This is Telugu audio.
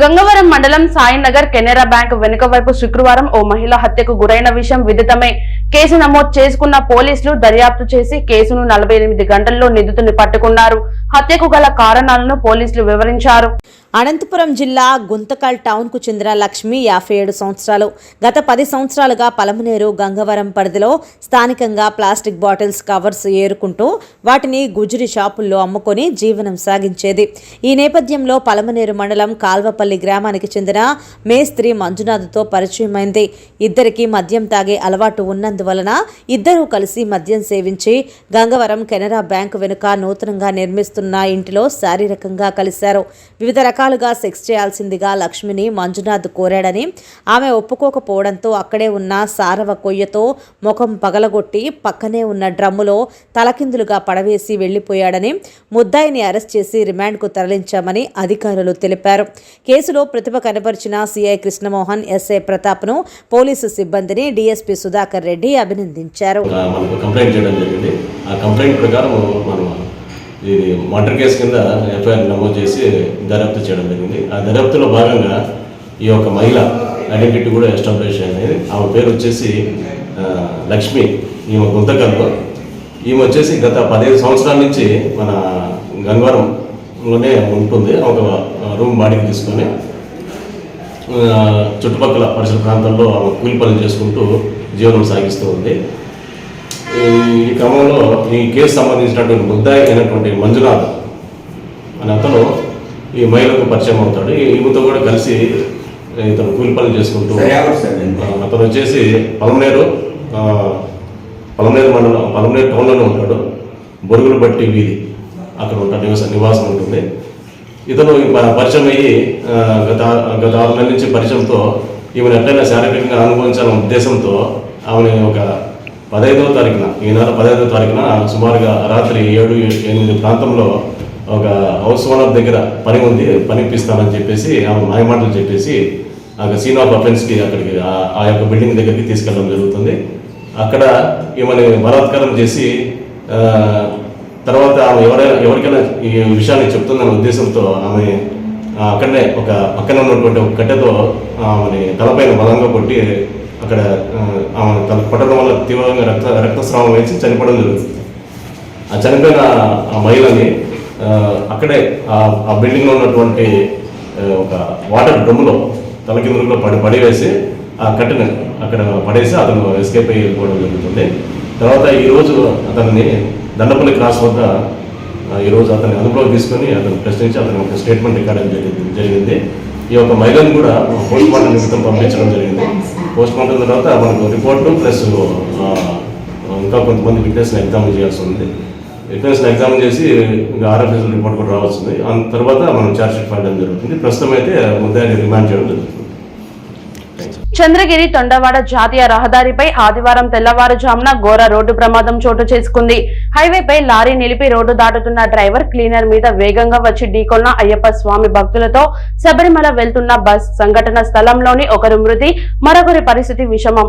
గంగవరం మండలం సాయినగర్ కెనరా బ్యాంక్ వెనుక వైపు శుక్రవారం ఓ మహిళ హత్యకు గురైన విషయం విదితమే. కేసు నమోదు చేసుకున్న పోలీసులు దర్యాప్తు చేసి కేసును నలభై ఎనిమిది గంటల్లో నిందితుని పట్టుకున్నారు. హత్యకు గల కారణాలను పోలీసులు వివరించారు. అనంతపురం జిల్లా గుంతకల్ టౌన్కు చెందిన లక్ష్మి యాభై ఏడు సంవత్సరాలు. గత పది సంవత్సరాలుగా పలమనేరు గంగవరం పరిధిలో స్థానికంగా ప్లాస్టిక్ బాటిల్స్ కవర్స్ ఏరుకుంటూ వాటిని గుజరి షాపుల్లో అమ్ముకొని జీవనం సాగించేది. ఈ నేపథ్యంలో పలమనేరు మండలం కాల్వపల్లి గ్రామానికి చెందిన మేస్త్రి మంజునాథ్తో పరిచయమైంది. ఇద్దరికి మద్యం తాగే అలవాటు ఉన్నందువలన ఇద్దరూ కలిసి మద్యం సేవించి గంగవరం కెనరా బ్యాంకు వెనుక నూతనంగా నిర్మిస్తున్న ఇంటిలో శారీరకంగా కలిశారు. వివిధ రకాలుగా సెక్స్ చేయాల్సిందిగా లక్ష్మిని మంజునాథ్ కోరాడని ఆమె ఒప్పుకోకపోవడంతో అక్కడే ఉన్న సారవ కొయ్యతో ముఖం పగలగొట్టి పక్కనే ఉన్న డ్రమ్ములో తలకిందులుగా పడవేసి వెళ్ళిపోయాడని ముద్దాయిని అరెస్ట్ చేసి రిమాండ్కు తరలించామని అధికారులు తెలిపారు. కేసులో ప్రతిభ కనబరిచిన సిఐ కృష్ణమోహన్ ఎస్ఐ ప్రతాప్ను పోలీసు సిబ్బందిని డీఎస్పీ సుధాకర్ రెడ్డి అభినందించారు. మనకు కంప్లైంట్ చేయడం జరిగింది. ఆ కంప్లైంట్ ప్రకారం మనం ఇది మర్డర్ కేసు కింద ఎఫ్ఐఆర్ నమోదు చేసి దర్యాప్తు చేయడం జరిగింది. ఆ దర్యాప్తులో భాగంగా ఈ యొక్క మహిళ ఐడెంటిటీ కూడా ఎస్టాబ్లిష్ అయింది. ఆమె పేరు వచ్చేసి లక్ష్మి. ఈమె గుంతకల్లో ఈమె వచ్చేసి గత పదిహేను సంవత్సరాల నుంచి మన గంగవరంలోనే ఉంటుంది. ఒక రూమ్ బాడీకి తీసుకొని చుట్టుపక్కల పరిసర ప్రాంతాల్లో ఆమె కూలి పనులు చేసుకుంటూ జీవనం సాగిస్తూ ఉంది. ఈ- ఈ క్రమంలో ఈ కేసు సంబంధించినటువంటి ముద్దాయి అయినటువంటి మంజునాథ్ అనే అతను ఈ మహిళకు పరిచయం అవుతాడు. ఈ- ఈమెతో కూడా కలిసి ఇతను కూలి పనులు చేసుకుంటూ అతను వచ్చేసి పలమనేరు పలమనేరు మండలం పలమనేరు టౌన్లోనే ఉంటాడు. బొరుగులు బట్టి వీధి అక్కడ ఉంటాడు. నివాస నివాసం ఉంటుంది. ఇతను పరిచయం అయ్యి గత గత ఆరు నెలల నుంచి పరిచయంతో ఈమెను ఎట్లయినా శారీరకంగా అనుభవించాలనే ఉద్దేశంతో ఆమెని ఒక పదహైదవ తారీఖున ఈ నెల పదహైదవ తారీఖున సుమారుగా రాత్రి ఏడు ఎనిమిది ప్రాంతంలో ఒక హౌస్ ఓనర్ దగ్గర పని ఉంది పని ఇప్పిస్తానని చెప్పేసి ఆమె మాయమాటలు చెప్పేసి ఆ సీన్ ఆఫ్ అఫెన్స్కి అక్కడికి ఆ- యొక్క బిల్డింగ్ దగ్గరికి తీసుకెళ్ళడం జరుగుతుంది. అక్కడ ఈమెని బలాత్కారం చేసి తర్వాత ఆమె ఎవరైనా ఎవరికైనా ఈ విషయాన్ని చెప్తుందనే ఉద్దేశంతో ఆమె అక్కడనే ఒక పక్కన ఉన్నటువంటి ఒక కట్టెతో ఆమెని తలపైన బలంగా కొట్టి అక్కడ ఆమె తల కొట్టడం వల్ల తీవ్రంగా రక్త రక్తస్రావం వేసి చనిపోవడం జరుగుతుంది. ఆ చనిపోయిన ఆ మహిళని అక్కడే ఆ బిల్డింగ్లో ఉన్నటువంటి ఒక వాటర్ డ్రమ్ములో తలకిందులో పడి పడివేసి ఆ కట్టెను అక్కడ పడేసి అతను ఎస్కేప్ అయ్యి వెళ్ళిపోవడం జరుగుతుంది. తర్వాత ఈరోజు అతన్ని దండపల్లి క్రాస్ వద్ద ఈరోజు అతన్ని అదుపులోకి తీసుకొని అతను ప్రశ్నించి అతను ఒక స్టేట్మెంట్ రికార్డ్ జరిగింది. జరిగింది ఈ యొక్క మహిళను కూడా పోస్ట్ మార్టం నిమిత్తం పంపించడం జరిగింది. పోస్ట్ మార్టం తర్వాత మనకు రిపోర్టు ప్లస్ ఇంకా కొంతమంది విట్నెస్ని ఎగ్జామిన్ చేయాల్సి ఉంది. విట్నెస్ని ఎగ్జామిన్ చేసి ఇంకా ఆర్ఎఫ్ఎస్ రిపోర్ట్ కూడా రావాల్సింది ఆ తర్వాత మనం ఛార్జ్షీట్ పడడం జరుగుతుంది. ప్రస్తుతం అయితే ముద్దాయిని రిమాండ్ చేయడం జరుగుతుంది. చంద్రగిరి తొండవాడ జాతీయ రహదారిపై ఆదివారం తెల్లవారుజామున ఘోర రోడ్డు ప్రమాదం చోటు చేసుకుంది. హైవేపై లారీ నిలిపి రోడ్డు దాటుతున్న డ్రైవర్ క్లీనర్ మీద వేగంగా వచ్చి ఢీకొన్న అయ్యప్ప స్వామి భక్తులతో శబరిమల వెళ్తున్న బస్ సంఘటన స్థలంలోని ఒకరు మృతి మరొకరి పరిస్థితి విషమం.